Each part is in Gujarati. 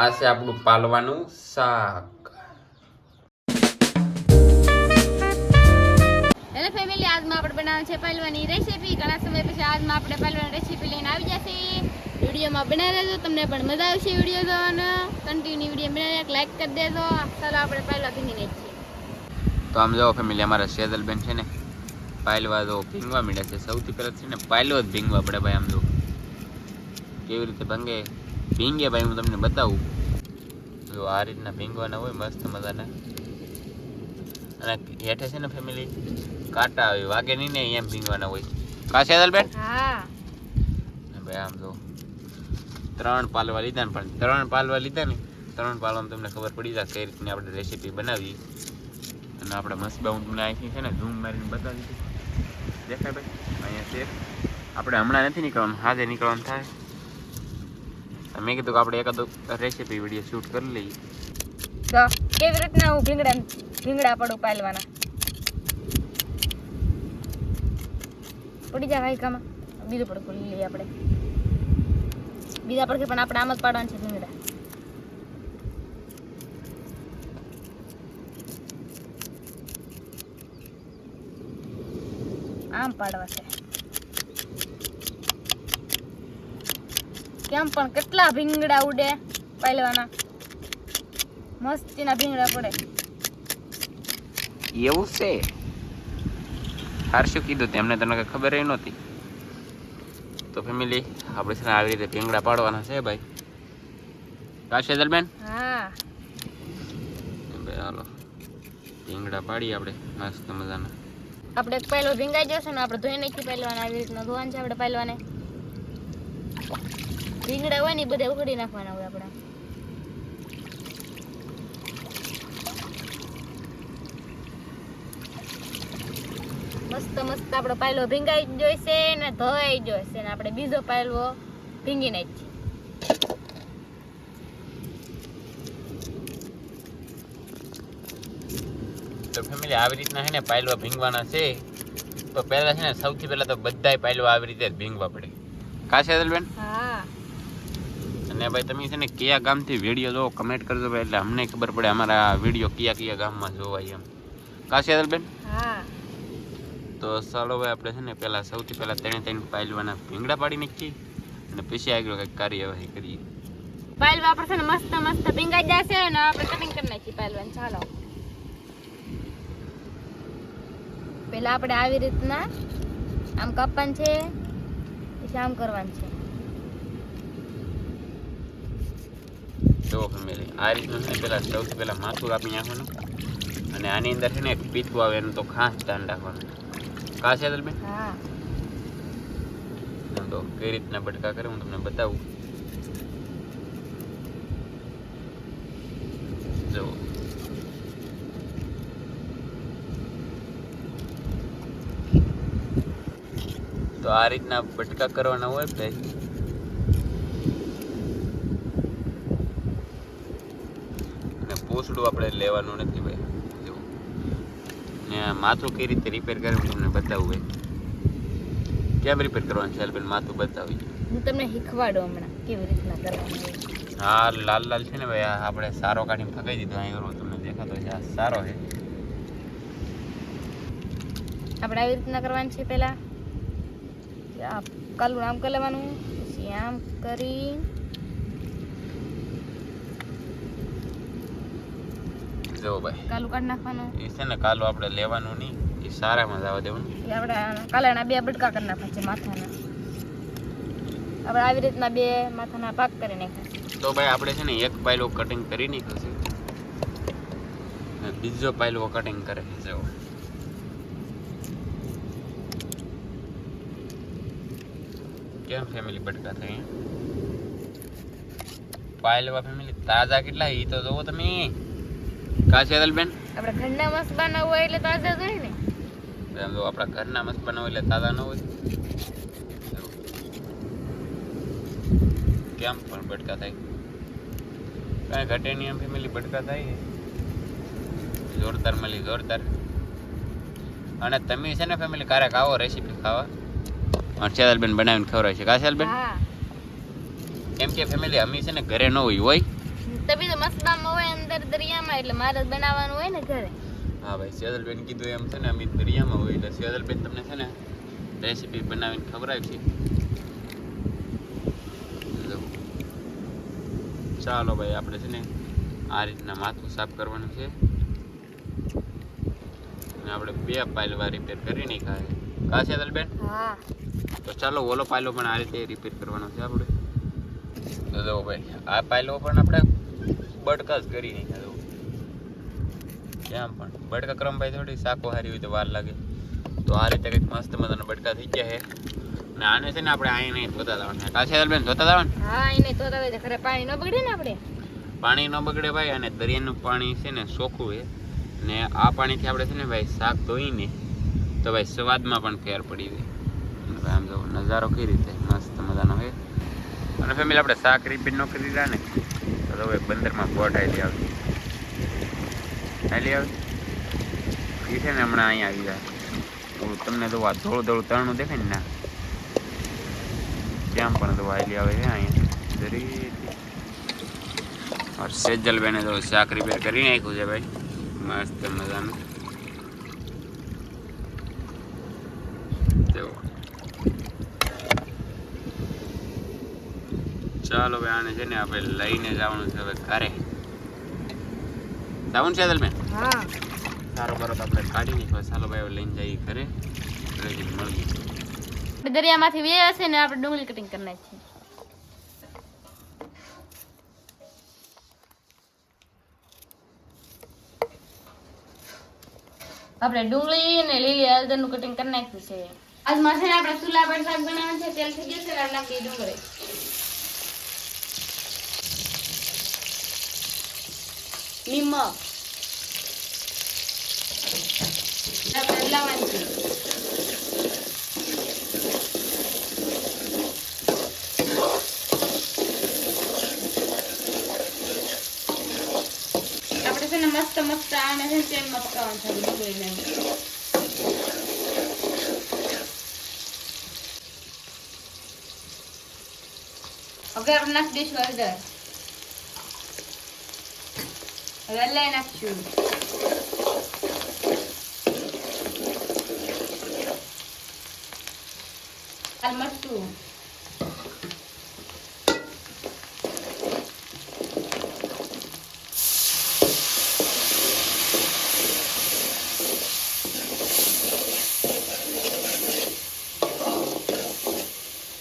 આ છે આપણું પાલવાનું શાક. હેલો ફેમિલી આજમાં આપણે બનાવવાનું છે પહેલવાની રેસીપી ઘણા સમય પછી આજમાં આપણે પહેલવાની રેસીપી લઈને આવી જશે. વિડીયોમાં બનાવી દેજો તમને પણ મજા આવશે વીડિયો જોવાનો. કન્ટિન્યુ વીડિયો બનાવી લાઈક કરી દેજો. ચાલો આપણે પહેલા ભીની જ છીએ તો આમ જાઓ ફેમિલી અમારા શેદલબેન છે ને પાયલવા તો ભીંગવા મળ્યા છે. સૌથી પહેલાં છે ને પાયલો જ ભીંગવા પડે ભાઈ આમ જો. કેવી રીતે ભંગે? ભીંગે ભાઈ હું તમને બતાવું. જો આ રીતના ભીંગવાના હોય મસ્ત મજાના. અને હેઠે છે ને ફેમિલી કાંટા આવી વાગે નહીં ને એમ ભીંગવાના હોય. કા સેદલબેન હા. ને ભાઈ આમ જો ત્રણ પાલવા લીધા ને પણ ત્રણ પાલવા લીધા ને ત્રણ પાલવામાં તમને ખબર પડી જાય કઈ રીતની આપણે રેસીપી બનાવી અને આપણે મસ્ત હું તમને અહીંથી છે ને ઝૂમ મારીને બતાવી દીધું દેખાય ભાઈ અહીંયા છે. આપણે હમણાં નથી નીકળવાનું હાજર નીકળવાનું થાય. તો મેં કીધું કે આપણે એકાદો રેસીપી વીડિયો શૂટ કરી લઈએ. તો કેવી રીતના હું ભીંગડા ભીંગડા પડ પાલવાના પડી જાય હાઈકામાં બીજું પડકું લઈ લઈએ આપણે. બીજા પડખે પણ આપણે આમ જ પાડવાનું છે ભીંગડા. આમ પાડવા છે. કેમ પણ કેટલા ભીંગડા ઉડે પાલવાના મસ્તીના ભીંગડા પડે. એવું છે? હાર કીધું તેમને તને કંઈ ખબર એ નહોતી. તો ફેમિલી આપણે છે આવી રીતે ભીંગડા પાડવાના છે ભાઈ. કા દરમિયાન હા. ભાઈ હાલો ભીંગડા પાડીએ આપણે મસ્ત મજાના. આપણે પહેલો ભીંગાઈ જશે ને આપણે ધોઈ નાખી પહેલવાના આવી રીતના ધોવાનું છે આપણે પહેલવાને ભીંગડા હોય ને એ બધા ઉખડી નાખવાના હોય આપણા. મસ્ત મસ્ત આપણો પાયલો ભીંગાઈ જ જોઈશે ને ધોઈ જોઈશે ને આપણે બીજો પાયલો ભીંગી નાખીએ. તો ફેમિલી આવી રીતના છે ને પાયલો ભીંગવાના છે તો પહેલા છે ને સૌથી પહેલા તો બધાય પાયલો આવી રીતે જ ભીંગવા પડે. કા હા. અને ભાઈ તમે છે ને કયા ગામથી વીડિયો જોવો કમેન્ટ કરજો ભાઈ એટલે અમને ખબર પડે અમારા વીડિયો કયા કયા ગામમાં જોવાય એમ. કાશિયાદલબેન? હા. તો ચાલો ભાઈ આપણે છે ને પહેલાં સૌથી પહેલા ત્રણે ત્રણ પાયલવાના ભીંગડા પાડી નાખીએ અને પછી આગળ કંઈક કાર્યવાહી કરીએ. પાયલ આપણે છે ને મસ્ત મસ્ત ભીંગાઈ જશે અને આપણે કટિંગ કરી નાખીએ પાયલવાન. ચાલો. પેલા આપણે આવી રીતના આમ કાપવાનું છે પછી આમ કરવાનું છે. જો ફેમિલી આ રીતનું છે ને પહેલાં સૌથી પહેલાં માથું કાપી નાખવાનું. અને આની અંદર છે ને પીતું આવે એનું તો ખાસ ધ્યાન રાખવાનું. કા સેજલબેન હા. આમ તો કઈ રીતના બટકા કરે હું તમને બતાવું. જો. તો આ રીતના બટકા કરવાના હોય ભાઈ અને આપણે લેવાનું નથી ભાઈ. જો આ માથું કઈ રીતે રિપેર કરે હું તમને બતાવું ભાઈ. કેમ રિપેર કરવાનું છે? બેન માથું બતાવી હું તમને શીખવાડું હમણાં કેવી રીતના કરવાનું હા લાલ લાલ છે ને ભાઈ આ આપણે સારો કાઢીને ફગાઈ દીધો અહીં કરવું તમને દેખાતો છે આ સારો છે. આપણે આવી રીતના કરવાનું છે પહેલાં? આ કાલું આમ કરી લેવાનું. પછી આમ કરી જો ભાઈ. કાલું કાઢ નાખવાનું? એ છે ને કાલુ આપણે લેવાનું નહીં. એ સારામાં જવા દેવાનું. આપણે કાલાના બે બટકા કરી નાખવા છે માથાના. આપણે આવી રીતના બે માથાના પાક કરી નાખ્યા. તો ભાઈ આપણે છે ને એક પાયલો કટિંગ કરી નાખ્યો બીજો પાયલો કટિંગ કરે જો કેમ ફેમિલી બટકા થઈ? પાયલવા ફેમિલી તાજા કેટલા ઈ તો જોવો તમે. કા છે બેન આપણે ઘરના મસ્ત બનાવવું હોય એટલે તાજા જ હોય ને. એમ તો આપણા ઘરના મસ્ત બનાવો એટલે તાજા ન હોય. કેમ પણ બટકા થાય? કાંઈ ઘટે નહીં એમ ફેમિલી બટકા થાય. જોરદાર મળી જોરદાર. અને તમે છે ને ફેમિલી ક્યારેક આવો રેસીપી ખાવા? હર્ષાદલબેન બનાવીને ખવડાવશે છે. કા બેન હા. કેમ કે ફેમિલી અમે છે ને ઘરે ન હોય હોય. મસ્બામાં હોય અંદર દરિયામાં એટલે મારે બનાવવાનું હોય ને ઘરે. હા ભાઈ સેજલબેન કીધું એમ છે ને અમે દરિયામાં હોય એટલે સેજલબેન તમને છે ને રેસીપી બનાવીને ખવડાવી છે. ચાલો ભાઈ આપણે છે ને આ રીતના માથું સાફ કરવાનું છે. અને આપણે બે પાયલવા રિપેર કરી નાખ્યા કા સેજલબેન હા. તો ચાલો ઓલો પાયલો પણ આ રીતે રિપેર કરવાનો છે આપણે. તો જો ભાઈ આ પાયલો પણ આપણે બડકા જ કરી નહીં કેમ પણ? બડકા ક્રમભાઈ થોડી શાકો હારી હોય તો વાર લાગે. તો આ રીતે કંઈક મસ્ત મજાના બડકા થઈ ગયા છે. અને આને છે ને આપણે અહીં નહીં ધોતા જવાનું કાશે બેન ધોતા જવાનું હા પાણી ન બગડે ને આપણે? પાણી ન બગડે ભાઈ અને દરિયાનું પાણી છે ને ચોખ્ખું છે. ને આ પાણીથી આપણે છે ને ભાઈ શાક ધોઈને તો ભાઈ સ્વાદમાં પણ ફેર પડી જાય. આમ જો નજારો કઈ રીતે? મસ્ત મજાનો હોય અને ફેમિલી આપણે શાક રિપીટ ન કરી રહ્યા ને. તો એક બંદરમાં બોટ આવેલી આવતી આવેલી આવતી એ છે ને હમણાં અહીંયા આવી જાય. તમને તો આ ધોળું ધોળું તરણું દેખાય ને ના ત્યાં પણ તો આવેલી આવે છે અહીંયા. દરેક. સેજલ બેને તો શાક રિપેર કરી નાખ્યું છે ભાઈ. મસ્ત મજાનું. ચાલો ભાઈ આને છે ને આપણે લઈને જવાનું છે હવે ઘરે. જવાનું છે હા. સારો બરો તો આપણે કાઢી નાખ્યો. ચાલો ભાઈ હવે લઈને જઈએ ઘરે. મળીએ. દરિયામાંથી વે હશે ને આપણે ડુંગળી કટિંગ કરી નાખીએ. આપણે ડુંગળી ને લીલી હળદરનું કટિંગ કરી નાખ્યું છે. આજ માથે આપણે ચૂલા પર શાક બનાવવાનું છે તેલ થઈ ગયું છે એટલે નાખી ડુંગળી. નિમક આપણે હલાવવાનું છે આપણે છે ને મસ્ત મસ્ત આને છે ને તેલમાં પકાવવાનું છે ડુંગળીને હવે આપણે નાખી દઈશું હળદર હવે હલાઈ નાખશું લાલ મરચું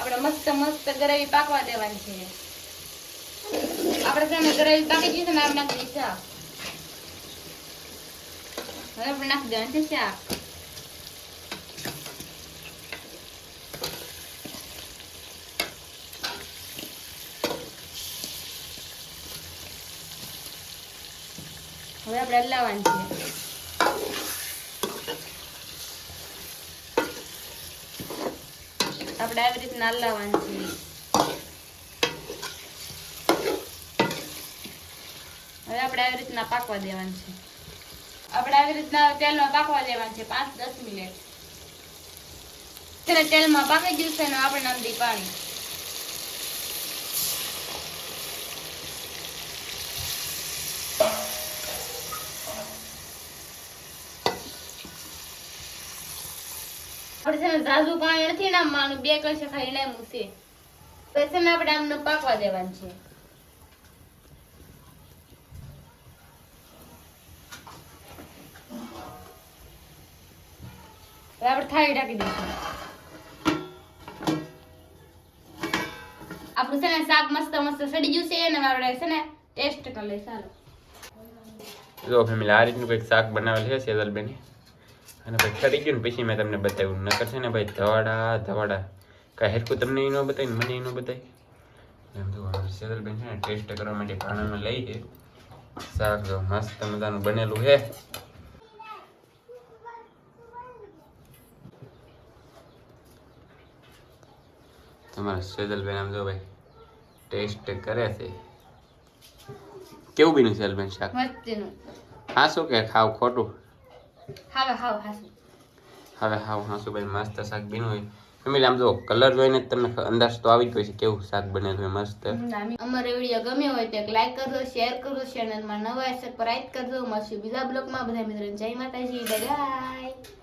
આપણે મસ્ત મસ્ત ગ્રેવી પાકવા દેવાની છે આપણે છે ને ગ્રેવી બાકી છે ને આપણે નાખી દઈએ હવે આપણે નાખી દેવાનું છે શાક હવે આપણે હલાવવાનું છે. આપણે આવી રીતના હલાવવાનું છે હવે આપણે આવી રીતના પાકવા દેવાનું છે. આપણે આવી રીતના તેલમાં પાકવા દેવાનું છે પાંચ દસ મિનિટ. છે તેલમાં પાકી ગયું છે આપણે નામ પાણી. આપણે છે ને ઝાઝુ પાણી નથી નામવાનું, બે કલશે ખાલી નામું છે. પછી આપણે આમને પાકવા દેવાનું છે. હવે આપણે થાળી ઢાંકી દઈશું. આપણું છે ને શાક મસ્ત મસ્ત સડી ગયું છે અને આપણે છે ને ટેસ્ટ કરી જો ફેમિલી આ રીતનું કંઈક શાક બનાવેલ છે સેદલબેન અને પછી સડી ગયું ને, પછી મેં તમને બતાવ્યું. નકર છે ને ભાઈ ધવાડા ધવાડા. કાંઈ હેરકું તમને એ ન બતાવી મને એ ન બતાવી એમ તો સેદલબેન છે ને, ટેસ્ટ કરવા માટે ભાણામાં લઈ છે શાક જો મસ્ત મજાનું બનેલું છે. તમારા સેજલબેન આમ જો ભાઈ ટેસ્ટ કરે છે. કેવું બીનું સેજલબેન શાક? હાસું હા શું કે ખાવ ખોટું? હવે હાવ હાસું. હવે હાવ હાસું ભાઈ મસ્ત શાક બીનું હોય. ફેમિલી આમ જો કલર જોઈને તમને અંદાજ તો આવી જ હોય છે કેવું શાક બને છે મસ્ત. અમારો વીડિયો ગમ્યો હોય તો એક લાઈક કરજો શેર કરજો ચેનલમાં નવા સબસ્ક્રાઇબ કરજો. મળશું બીજા બ્લોગમાં બધા મિત્રો જય માતાજી બાય